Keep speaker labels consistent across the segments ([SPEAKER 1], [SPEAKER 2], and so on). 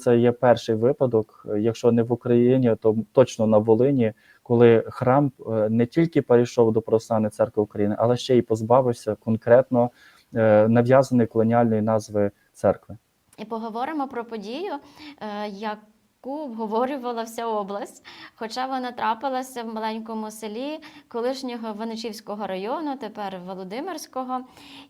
[SPEAKER 1] це є перший випадок, якщо не в Україні, то точно на Волині, коли храм е, не тільки перейшов до Православної церкви України, але ще й позбавився конкретно е, нав'язаної колоніальної назви церкви.
[SPEAKER 2] І поговоримо про подію, е, яку обговорювала вся область, хоча вона трапилася в маленькому селі колишнього Ваничівського району, тепер Володимирського.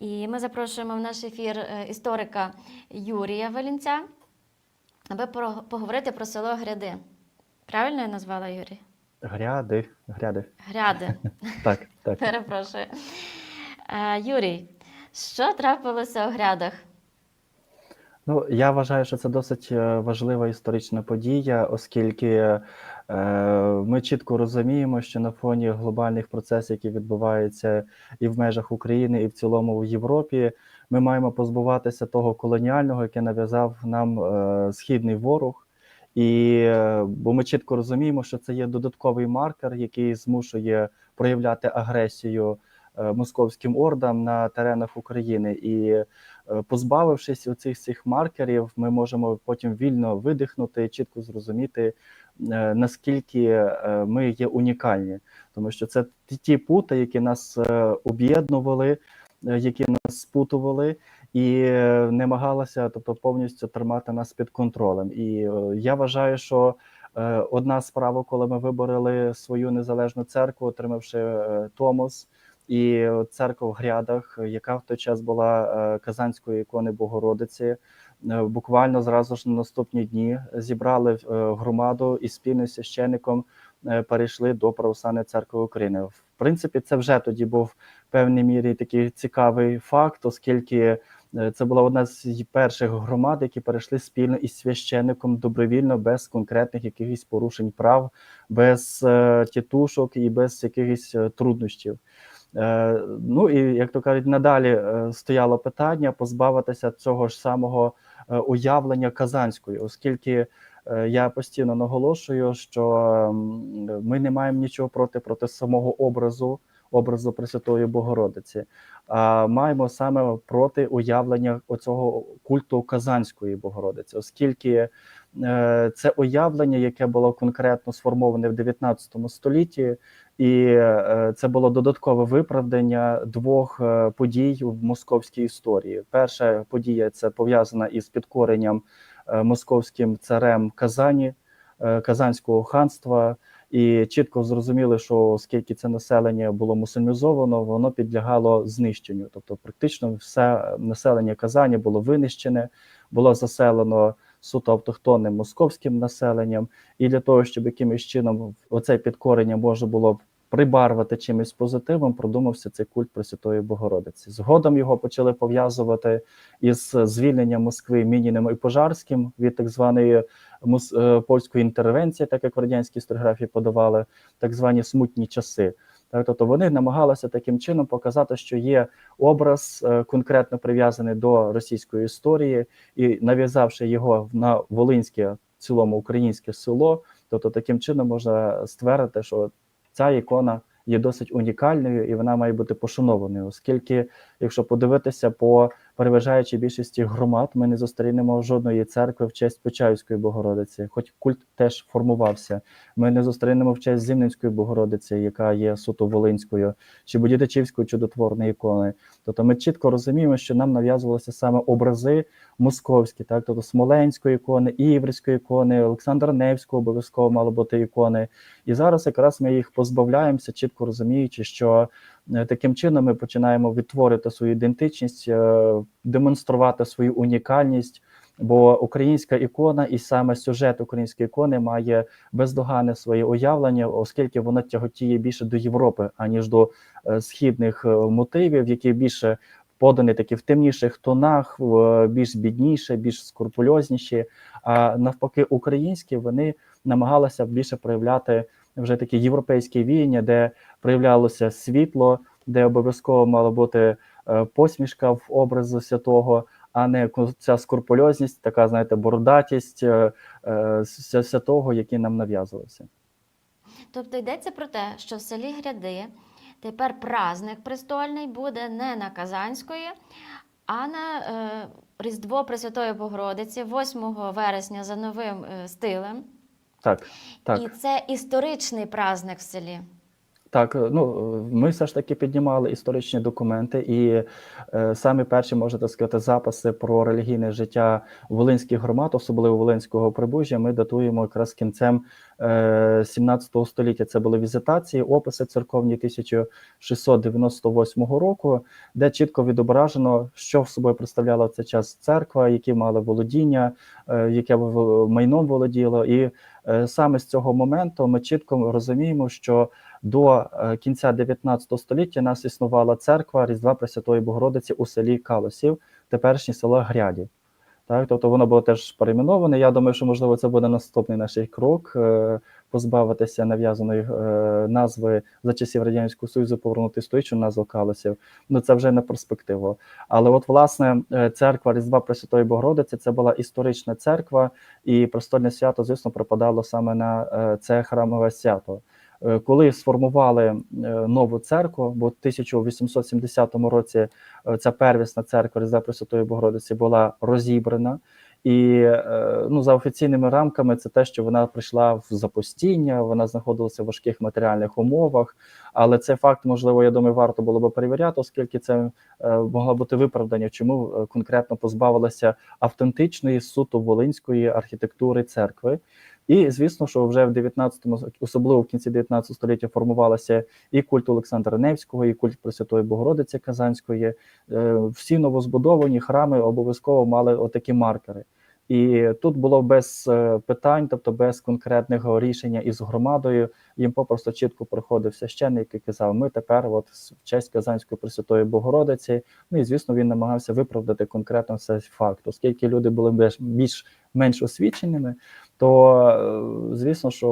[SPEAKER 2] І ми запрошуємо в наш ефір історика Юрія Валінця, аби поговорити про село Гряди. Правильно я назвала Юрій?
[SPEAKER 1] Гряди, гряди.
[SPEAKER 2] Гряди.
[SPEAKER 1] Так, так.
[SPEAKER 2] Перепрошую. Е, Юрій, що трапилося у грядах?
[SPEAKER 1] Ну, я вважаю, що це досить е, важлива історична подія, оскільки е, ми чітко розуміємо, що на фоні глобальних процесів, які відбуваються і в межах України, і в цілому в Європі, ми маємо позбуватися того колоніального, яке нав'язав нам е, східний ворог. І е, бо ми чітко розуміємо, що це є додатковий маркер, який змушує проявляти агресію е, московським ордам на теренах України. І позбавившись оцих цих маркерів, ми можемо потім вільно видихнути чітко зрозуміти, наскільки ми є унікальні, тому що це ті- пути, які нас об'єднували, які нас спутували. І е, намагалася, тобто повністю тримати нас під контролем. І е, я вважаю, що е, одна справа, коли ми вибороли свою незалежну церкву, отримавши е, Томос, і церква в Грядах, яка в той час була е, Казанської ікони Богородиці. е, Буквально зразу ж на наступні дні зібрали е, громаду і спільно з священником е, перейшли до Православної церкви України. В принципі, це вже тоді був в певній мірі такий цікавий факт, оскільки е, це була одна з перших громад, які перейшли спільно із священником добровільно, без конкретних якихось порушень прав, без е, тітушок і без якихось е, труднощів. Е, Ну і як то кажуть, надалі е, стояло питання позбавитися цього ж самого е, уявлення казанської, оскільки е, я постійно наголошую, що ми не маємо нічого проти проти самого образу, образу Пресвятої Богородиці, а маємо саме проти уявлення оцього культу Казанської Богородиці, оскільки е, це уявлення, яке було конкретно сформоване в 19 столітті. І е, це було додаткове виправдання двох е, подій в московській історії. Перша подія це пов'язана із підкоренням е, московським царем Казані, е, Казанського ханства. І чітко зрозуміли, що оскільки це населення було мусульмізовано, воно підлягало знищенню. Тобто, практично все населення Казані було винищене, було заселено суто автохтонним московським населенням. І для того, щоб якимось чином оце підкорення можна було б прибарвати чимось позитивом, продумався цей культ Пресвятої Богородиці. Згодом його почали пов'язувати із звільненням Москви Мініним і Пожарським від так званої е, польської інтервенції, так як в радянській історіографії подавали так звані смутні часи. Так, тобто вони намагалися таким чином показати, що є образ е, конкретно прив'язаний до російської історії, і нав'язавши його на волинське в цілому українське село, тобто таким чином можна ствердити, що ця ікона є досить унікальною і вона має бути пошанованою, оскільки, якщо подивитися по переважаючій більшості громад, ми не зустрінемо жодної церкви в честь Почаївської Богородиці, хоч культ теж формувався. Ми не зустрінемо в честь Зімненської Богородиці, яка є суто волинською, чи Будідичівської чудотворної ікони. Тобто ми чітко розуміємо, що нам нав'язувалися саме образи московські, так тобто Смоленської ікони, Іврської ікони, Олександра Невського обов'язково мало бути ікони. І зараз якраз ми їх позбавляємося, чітко розуміючи, що таким чином ми починаємо відтворити свою ідентичність, е, демонструвати свою унікальність. Бо українська ікона і саме сюжет української ікони має бездоганне своє уявлення, оскільки воно тяготіє більше до Європи, аніж до е, східних е, мотивів, які більше подані такі в темніших тонах, е, більш бідніше, більш скрупульозніші. А навпаки, українські вони намагалися більше проявляти вже такі європейські віяння, де проявлялося світло, де обов'язково мала бути е, посмішка в образу святого, а не ця скрупульозність, така, знаєте, бородатість е, е, святого, який нам нав'язувався.
[SPEAKER 2] Тобто йдеться про те, що в селі Гряди тепер праздник престольний буде не на Казанської, А на е, Різдво Пресвятої Богородиці, 8 вересня, за новим е, стилем.
[SPEAKER 1] Так, так.
[SPEAKER 2] І це історичний праздник в селі.
[SPEAKER 1] Так, е, ну ми все ж таки піднімали історичні документи, і е, самі перші, можна так сказати, записи про релігійне життя волинських громад, особливо Волинського прибужжя, ми датуємо якраз кінцем е, 17 століття. Це були візитації, описи церковні 1698 року, де чітко відображено, що в собою представляла в цей час церква, які мали володіння, е, яке майном володіло. І е, саме з цього моменту ми чітко розуміємо, що до е, кінця 19 століття нас існувала церква Різдва Пресвятої Богородиці у селі Калосів, теперішнє село Гряді. Так, тобто воно було теж перейменоване. Я думаю, що можливо це буде наступний наш крок е, позбавитися нав'язаної е, назви за часів Радянського Союзу, повернути історичну назву Калосів. Ну це вже на перспективу. Але от власне е, церква Різдва Пресвятої Богородиці це була історична церква, і престольне свято, звісно, припадало саме на е, це храмове свято. Е, Коли сформували нову церкву, бо в 1870 році ця первісна церква Різдва Пресвятої Богородиці була розібрана. І е, ну, за офіційними рамками, це те, що вона прийшла в запустіння, вона знаходилася в важких матеріальних умовах. Але цей факт, можливо, я думаю, варто було би перевіряти, оскільки це е, могло бути виправдання, чому е, конкретно позбавилася автентичної суто волинської архітектури церкви. І звісно, що вже в 19-му, особливо в кінці 19 століття, формувалася і культ Олександра Невського, і культ Пресвятої Богородиці Казанської. Е, Всі новозбудовані храми обов'язково мали отакі маркери. І тут було без е, питань, тобто без конкретного рішення із громадою. Їм попросту чітко приходив священник і казав: Ми тепер, от в честь Казанської Пресвятої Богородиці. Ну і звісно, він намагався виправдати конкретно цей факт, оскільки люди були більш менш освіченими, то е, звісно, що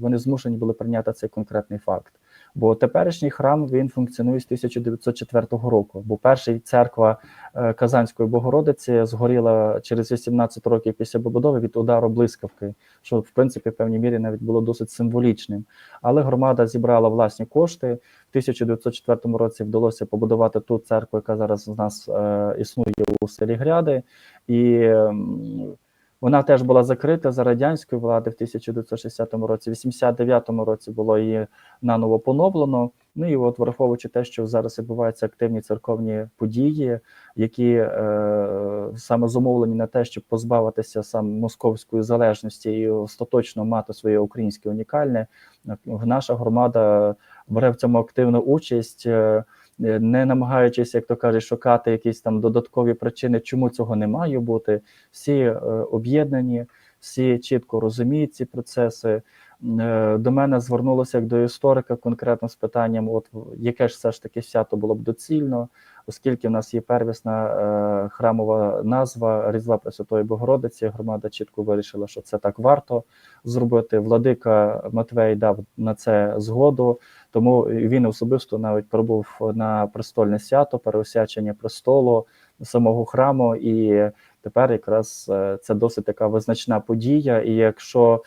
[SPEAKER 1] вони змушені були прийняти цей конкретний факт. Бо теперішній храм він функціонує з 1904 року. Бо перша церква е, Казанської Богородиці згоріла через 18 років після побудови від удару блискавки, що в принципі в певній мірі навіть було досить символічним. Але громада зібрала власні кошти. В 1904 році вдалося побудувати ту церкву, яка зараз у нас е, існує у селі Гряди, і м, вона теж була закрита за радянської влади в 1960 році. В 89-му році було її наново поновлено. Ну і от враховуючи те, що зараз відбуваються активні церковні події, які е, саме зумовлені на те, щоб позбавитися саме московської залежності і остаточно мати своє українське унікальне, е, наша громада бере в цьому активну участь. е, Не намагаючись, як то кажуть, шукати якісь там додаткові причини, чому цього не має бути. Всі е, об'єднані, всі чітко розуміють ці процеси. Е, До мене звернулося як до історика конкретно з питанням: от яке ж все ж таки свято було б доцільно, оскільки в нас є первісна е, храмова назва Різдва Пресвятої Богородиці. Громада чітко вирішила, що це так варто зробити. Владика Матвей дав на це згоду, тому він особисто навіть пробув на престольне свято, переосвячення престолу самого храму, і тепер якраз е, це досить така визначна подія. І якщо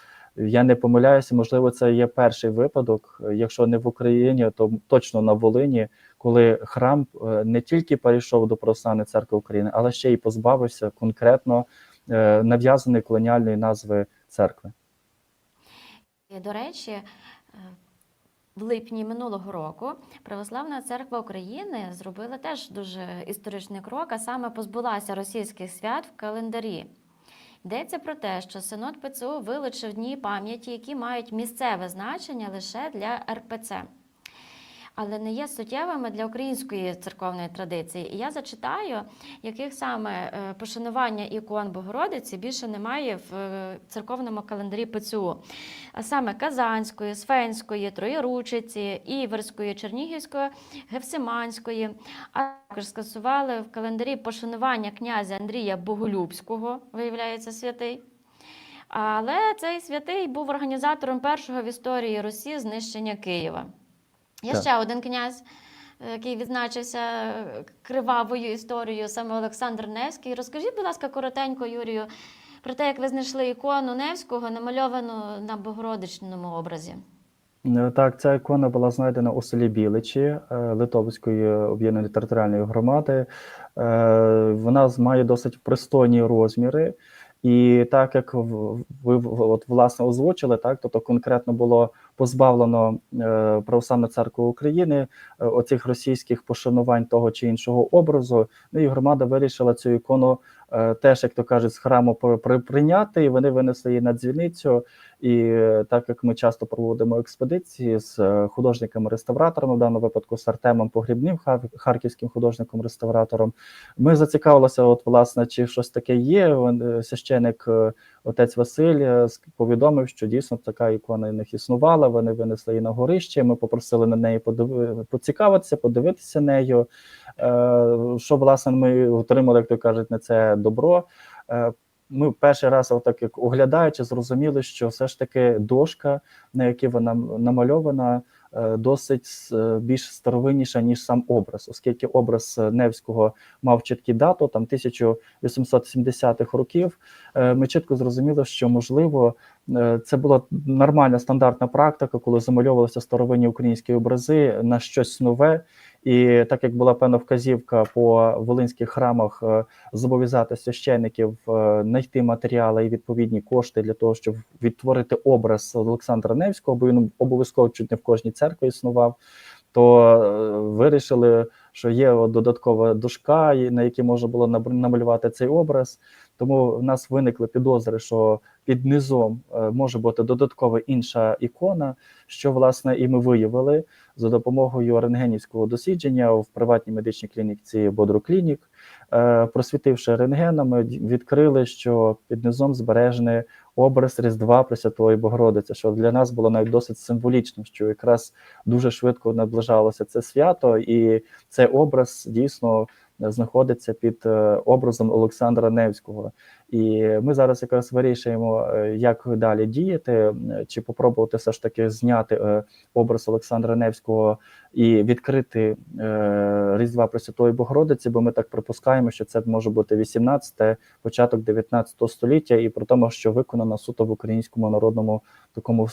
[SPEAKER 1] я не помиляюся, можливо, це є перший випадок, е, якщо не в Україні, то точно на Волині, коли храм е, не тільки перейшов до Православної церкви України, але ще й позбавився конкретно е, нав'язаної колоніальної назви церкви.
[SPEAKER 2] До речі, е, в липні минулого року Православна церква України зробила теж дуже історичний крок, а саме позбулася російських свят в календарі. Йдеться про те, що Синод ПЦУ вилучив дні пам'яті, які мають місцеве значення лише для РПЦ, але не є суттєвими для української церковної традиції. І я зачитаю, яких саме е, пошанування ікон Богородиці більше немає в е, церковному календарі ПЦУ а саме Казанської, Сфенської, Троєручиці, Іверської, Чернігівської, Гефсиманської, а також скасували в календарі пошанування князя Андрія Боголюбського, виявляється святий. Але цей святий був організатором першого в історії Росії знищення Києва. Є
[SPEAKER 1] Так.
[SPEAKER 2] ще один князь, е, який відзначився е, кривавою історією, саме Олександр Невський. Розкажіть, будь ласка, коротенько, Юрію, про те, як ви знайшли ікону Невського, намальовану на Богородичному образі.
[SPEAKER 1] Е, Так, ця ікона була знайдена у селі Біличі Литовської об'єднаної територіальної громади. Вона має досить пристойні розміри. І так як ви от, власне озвучили, так тобто конкретно було позбавлено е, Православна церква України е, оцих російських пошанувань того чи іншого образу. Ну і громада вирішила цю ікону е, теж, як то кажуть, з храму при- при- прийняти, і вони винесли її на дзвіницю. І так як ми часто проводимо експедиції з е, художниками-реставраторами, в даному випадку з Артемом Погрібним, харківським художником-реставратором, ми зацікавилися, от власне, чи щось таке є. Е, Священик е, отець Василь повідомив, що дійсно така ікона в них існувала. Вони винесли її на горище. Ми попросили на неї подиви- поцікавитися, подивитися нею. Що власне ми отримали, як то кажуть, на це добро. Ми перший раз, отак як оглядаючи, зрозуміли, що все ж таки дошка, на якій вона намальована, е, досить е, більш старовинніша, ніж сам образ, оскільки образ е, Невського мав чіткі дату, там 1870-х років. Ми чітко зрозуміли, що можливо це була нормальна стандартна практика, коли замальовувалися старовинні українські образи на щось нове. І так як була певна вказівка по волинських храмах е, зобов'язати священників е, знайти матеріали і відповідні кошти для того, щоб відтворити образ Олександра Невського, бо він обов'язково чуть не в кожній церкві існував. То е, вирішили, що є додаткова дошка, на якій можна було намалювати цей образ. Тому в нас виникли підозри, що під низом е, може бути додаткова інша ікона, що власне і ми виявили за допомогою рентгенівського дослідження в приватній медичній клініці Бодроклінік. Е, Просвітивши рентгенами, відкрили, що під низом збережений образ Різдва Пресвятої Богородиці, що для нас було навіть досить символічно, що якраз дуже швидко наближалося це свято, і цей образ дійсно знаходиться під е, образом Олександра Невського. І ми зараз якраз вирішуємо, е, як далі діяти, е, чи попробувати все ж таки зняти образ Олександра Невського і відкрити Різдва Пресвятої Богородиці, бо ми так припускаємо, що це може бути 18 початок 19 століття, і про тому, що виконано суто в українському народному такому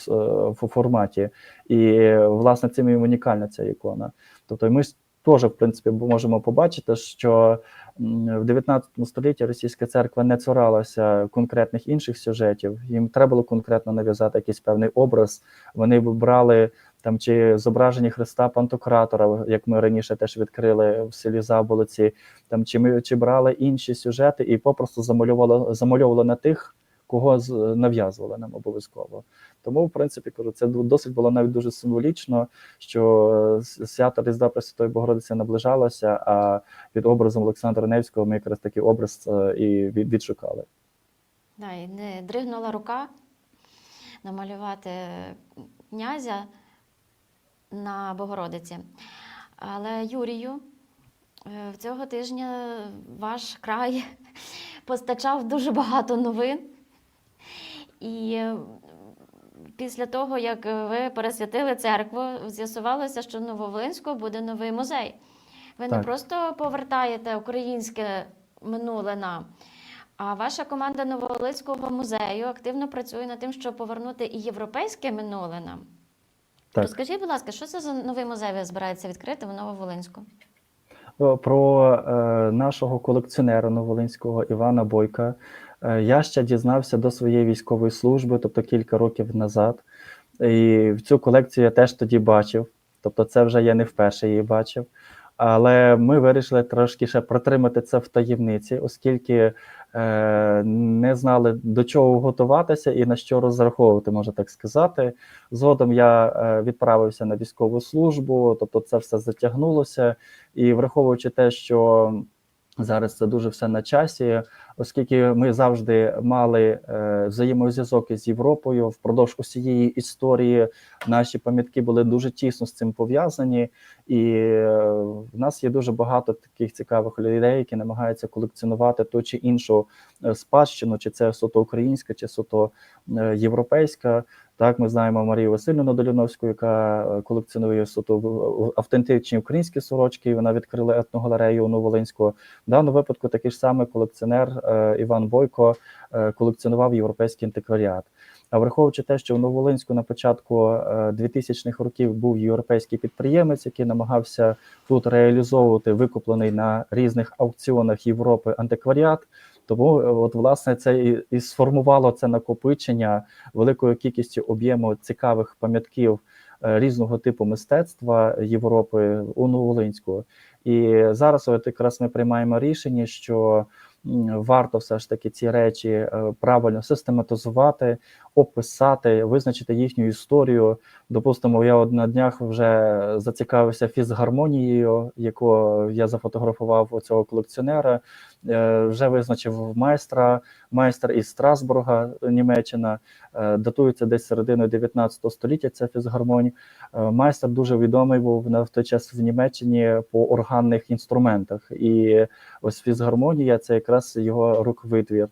[SPEAKER 1] форматі. І власне цим і унікальна ця ікона. Тобто, ми теж, в принципі, можемо побачити, що в 19 столітті російська церква не цуралася конкретних інших сюжетів. Їм треба було конкретно нав'язати якийсь певний образ. Вони брали там чи зображення Христа Пантократора, як ми раніше теж відкрили в селі Заболоці, там чи ми чи брали інші сюжети і попросту замальовували, замальовували на тих, кого з- нав'язували нам обов'язково. Тому, в принципі, кажу, це досить було навіть дуже символічно, що е, с- свято Різдва Пресвятої Богородиці наближалося, а під образом Олександра Невського ми якраз такий образ е, і відшукали.
[SPEAKER 2] Да, і не дригнула рука намалювати князя на Богородиці. Але Юрію, е, цього тижня ваш край постачав дуже багато новин. І після того, як ви пересвятили церкву, з'ясувалося, що в Нововолинську буде новий музей. Ви не просто повертаєте українське минуле нам, а ваша команда Нововолинського музею активно працює над тим, щоб повернути і європейське минуле нам.
[SPEAKER 1] Так.
[SPEAKER 2] Розкажіть, будь ласка, що це за новий музей ви збираєтеся відкрити в Нововолинську?
[SPEAKER 1] Про е, нашого колекціонера новолинського Івана Бойка я ще дізнався до своєї військової служби, тобто кілька років назад. І цю колекцію я теж тоді бачив. Тобто, це вже я не вперше її бачив. Але ми вирішили трошки ще протримати це в таємниці, оскільки е, не знали до чого готуватися і на що розраховувати, можна так сказати. Згодом я е, відправився на військову службу, тобто це все затягнулося. І враховуючи те, що зараз це дуже все на часі, оскільки ми завжди мали е, взаємозв'язок із Європою впродовж усієї історії, наші пам'ятки були дуже тісно з цим пов'язані, і е, в нас є дуже багато таких цікавих людей, які намагаються колекціонувати ту чи іншу е, спадщину, чи це суто українська, чи суто європейська. Так, ми знаємо Марію Васильівну Доліновську, яка е, колекціонує суто автентичні українські сорочки. Вона відкрила етногалерею у Новолинську. В даному випадку такий ж самий колекціонер е, Іван Бойко е, колекціонував європейський антикваріат. А враховуючи те, що в Нововолинську на початку е, 2000-х років був європейський підприємець, який намагався тут реалізовувати викуплений на різних аукціонах Європи антикваріат. Тому е, от власне це і, і сформувало це накопичення великою кількістю об'єму цікавих пам'ятків е, різного типу мистецтва Європи у Новолинську. І зараз от якраз ми приймаємо рішення, що варто все ж таки ці речі е, правильно систематизувати, описати, визначити їхню історію. Допустимо, я на днях вже зацікавився фізгармонією, яку я зафотографував у цього колекціонера. Е, Вже визначив майстра, майстер із Страсбурга, Німеччина. Е, Датується десь серединою 19 століття. Ця фізгармонія. Е, Майстер дуже відомий був на той час в Німеччині по органних інструментах. І ось фізгармонія це якраз його рук витвір.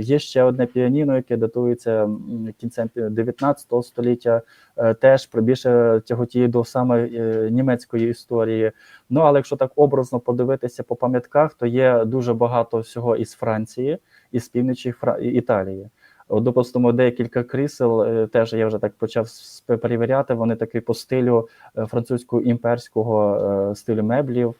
[SPEAKER 1] Є ще одне піаніно, яке датується кінцем 19 століття, е, теж більше тяготіє до саме е, німецької історії. Ну але якщо так образно подивитися по пам'ятках, то є дуже багато всього із Франції, із півночі Італії. От, допустимо, декілька крісел е, теж я вже так почав перевіряти. Вони такі по стилю е, французького імперського е, стилю меблів е,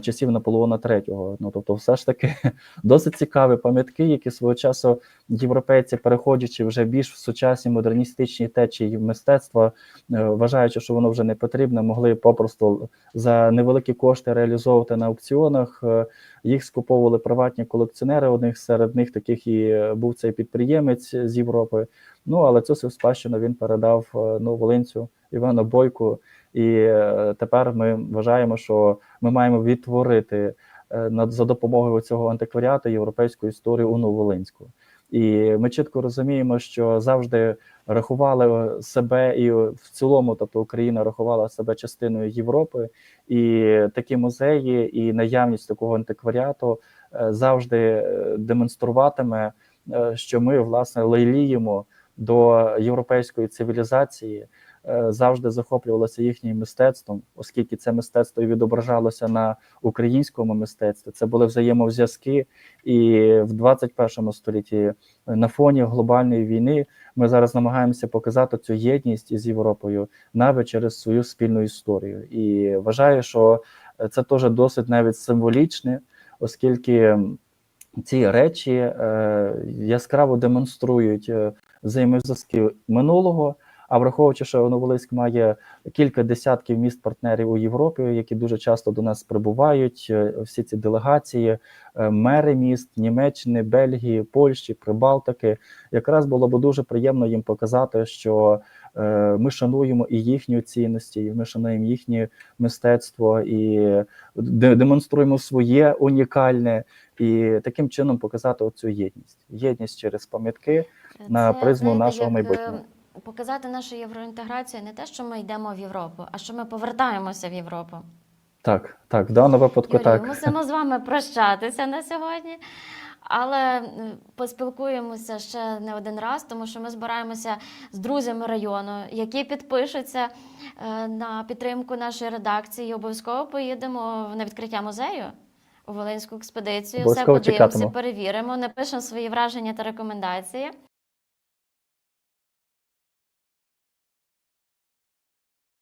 [SPEAKER 1] часів Наполеона III. Ну тобто, все ж таки досить цікаві пам'ятки, які свого часу європейці, переходячи вже більш в сучасні модерністичні течії мистецтва, е, вважаючи, що воно вже не потрібне, могли попросту за невеликі кошти реалізовувати на аукціонах. Е, Їх скуповували приватні колекціонери. Одних серед них таких і е, був цей підприємець з Європи. Ну але цю свою спадщину він передав е, ну, волинцю Івану Бойку. І е, тепер ми вважаємо, що ми маємо відтворити е, за допомогою цього антикваріату європейську історію у Нововолинську. І ми чітко розуміємо, що завжди рахували себе і в цілому, тобто Україна рахувала себе частиною Європи, і такі музеї, і наявність такого антикваріату е, завжди е, демонструватиме, е, що ми власне лейліємо до європейської цивілізації, е, завжди захоплювалося їхнім мистецтвом, оскільки це мистецтво і відображалося на українському мистецтві. Це були взаємозв'язки, і в 21 столітті на фоні глобальної війни ми зараз намагаємося показати цю єдність із Європою навіть через свою спільну історію. І вважаю, що це теж досить навіть символічне, оскільки ці речі е, яскраво демонструють е, взаємозв'язки минулого. А враховуючи, що Новолинськ має кілька десятків міст партнерів у Європі, які дуже часто до нас прибувають, е, всі ці делегації, е, мери міст Німеччини, Бельгії, Польщі, Прибалтики, якраз було б дуже приємно їм показати, що е, ми шануємо і їхні цінності, і ми шануємо їхнє мистецтво і демонструємо своє унікальне, і таким чином показати оцю єдність. Єдність через пам'ятки. на призму нашого майбутнього.
[SPEAKER 2] Показати нашу євроінтеграцію не те, що ми йдемо в Європу, а що ми повертаємося в Європу.
[SPEAKER 1] Так, так, в даному випадку
[SPEAKER 2] Юрію,
[SPEAKER 1] так.
[SPEAKER 2] мусимо з вами прощатися на сьогодні. Але е, поспілкуємося ще не один раз, тому що ми збираємося з друзями району, які підпишуться е, на підтримку нашої редакції. І обов'язково поїдемо на відкриття музею у Волинську експедицію. Все подивимося, перевіримо, напишемо свої враження та рекомендації.